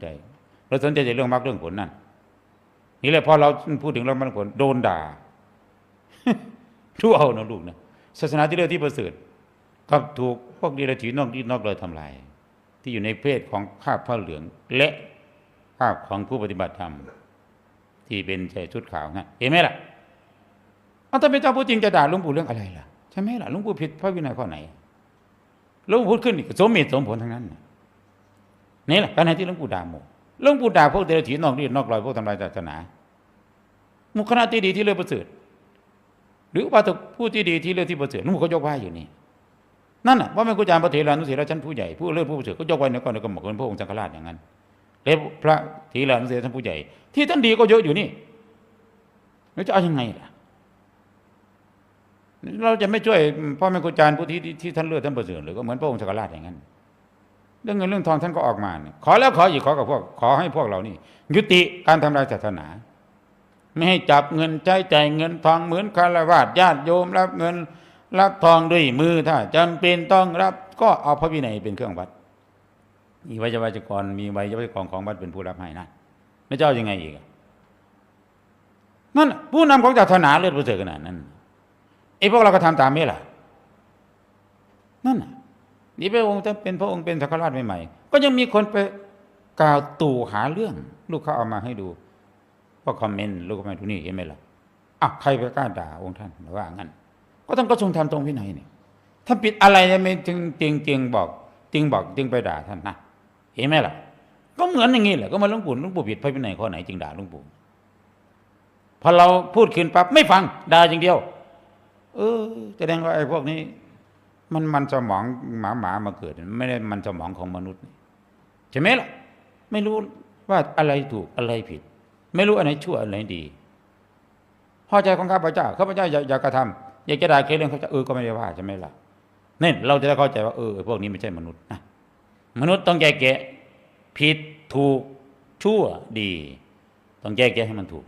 ใจ เราสนใจแต่เรื่องมรรคเรื่องผลนั่นนี่แหละพอเราพูดถึงเรื่องมรรคผลโดนด่ารู้เอานะลูกนะศาสนาที่เลือกที่ประเสริฐกับถูกพวกดีลถีนอกที่นอกเลยทำลายที่อยู่ในเพศของภาพผ้าเหลือง และภาพของผู้ปฏิบัติธรรม ที่เป็นใส่ชุดขาวนะเห็นไหมล่ะเอาถ้าเป็นเจ้าผู้จริงจะด่าหลวงปู่เรื่องอะไรล่ะใช่ไหมล่ะหลวงปู่ผิดพระวินัยข้อไหนหลวงปู่พูดขึ้นสมเหตุสมผลทั้งนั้นนะ นี่แหละการที่หลวงปู่ด่าหมู่หลวงปู่ด่าพวกเดรัจฉีนอกรีดนอกรอยพวกทำลายศาสนาหมุขคณะที่ดีที่เลือกประเสริฐหรือว่าผู้ที่ดีที่เลือกที่ประเสริฐหลวงปู่เขายกไว้อยู่นี่นั่นน่ะว่าไม่ครูอาจารพระเถรานุเถระชั้นผู้ใหญ่ผู้เลือผู้ประเสริฐก็ยกไว้ในก่อนในกรรมกรพระองค์สังฆราชอย่างนั้นแล้วพระเถรานุเถระชั้นผู้ใหญ่ ที่ท่านดีก็เยอะอยู่นี่แล้วจะเอายังไงล่ะเราจะไม่ช่วยพ่อแม่ครูอาจารย์ผู้ที่ที่ที่ท่านเลือกท่านประเสริฐหรือก็เหมือนพระองค์สังฆราชอย่างนั้น เรื่องเงินเรื่องทองท่านก็ออกมาขอแล้วขออีกขอกับพวกขอให้พวกเรานี่ ยุติการทำลายศาสนา ไม่ให้จับเงินใช้จ่ายเงินทองเหมือนคารวะญาติโยมรับเงินรับทองด้วยมือถ้าจำเป็นต้องรับก็เอาพระวินัยเป็นเครื่องวัดมีไวยาวัจกรมีไวยาวัจกรของวัดเป็นผู้รับให้นะแล้วเจ้ายังไงอีกนั่นผู้นำของศาสนาเลือดประเสริฐขนาดนั้นไอ้พวกเราก็ทำตามไม่ล่ะนั่นน่ะ นี่พระองค์ถ้าเป็นพระองค์เป็นสังฆราชใหม่ๆก็ยังมีคนไปกล่าวตู่หาเรื่อง ลูกเขาเอามาให้ดูก็คอมเมนต์ลูกก็มาดูนี่เห็นไหมล่ะอะใครไปกล้าด่าองค์ท่านหรือว่างั้น ก็ท่านก็ทรงทำตรงวินัยนี่ท่านปิดอะไรเนี่ยไม่จึงจริงจริงบอกจริงบอกจึงไปด่าท่านนะเห็นไหมล่ะ ก็เหมือนอย่างนี้แหละก็มาหลวงปู่หลวงปู่ผิดพระวินัยข้อไหนจึงด่าหลวงปู่พอเราพูดขึ้นปั๊บไม่ฟังด่าอย่างเดียว เออแสดงว่าไอ้พวกนี้ มันมันสมองหมาหมามาเกิด ไม่ได้มันสมองของมนุษย์ใช่ไหมล่ะ ไม่รู้ว่าอะไรถูกอะไรผิด ไม่รู้อันไหนชั่วอันไหนดีพอใจของข้าพเจ้าข้าพเจ้าอยากอยากระทำอยากจะด่าเคเรื่องข้าพเจ้าเออก็ไม่ได้ว่าใช่ไหมล่ะนี่เราจะได้เข้าใจว่าเออพวกนี้ไม่ใช่มนุษย์นะมนุษย์ต้องแยกแยะผิดถูกชั่วดี ต้องแยกแยะให้มันถูก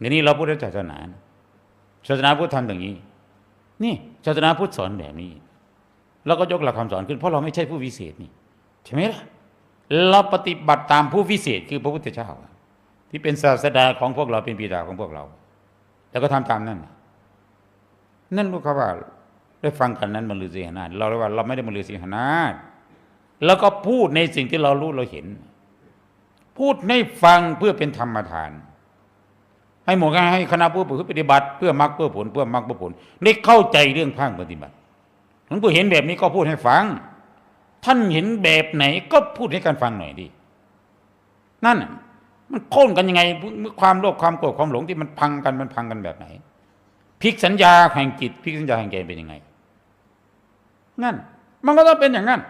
ทีนี้เราพูดเรื่องศาสนาศาสนาพุทธทำอย่างนี้ นี่ศาสนาพุทธสอนแบบนี้เราก็ยกหลักคำสอนขึ้นเพราะเราไม่ใช่ผู้วิเศษนี่ใช่ไหมล่ะเราปฏิบัติตามผู้วิเศษคือพระพุทธเจ้า ที่เป็นศาสดาของพวกเราเป็นบิดาของพวกเรา แล้วก็ทำตามนั่น นั่นลูกเขาว่าได้ฟังกันนั้นมันลือสีหนาเราเรียกว่าเราไม่ได้มันลือสีหนาแล้วก็พูดในสิ่งที่เรารู้เราเห็น พูดให้ฟังเพื่อเป็นธรรมทาน ให้หมู่ให้คณะผู้ปฏิบัติ เพื่อมรรคเพื่อผลเพื่อมรรคเพื่อผลได้เข้าใจเรื่องภาคปฏิบัติหลวงปู่เห็นแบบนี้ก็พูดให้ฟัง ท่านเห็นแบบไหนก็พูดให้กันฟังหน่อยดินั่นมันโค่นกันยังไงความโลภความโกรธความหลงที่มันพังกันมันพังกันแบบไหนพลิกสัญญาแห่งจิตพลิกสัญญาแห่งใจเป็นยังไงนั่น มันก็ต้องเป็นอย่างนั้น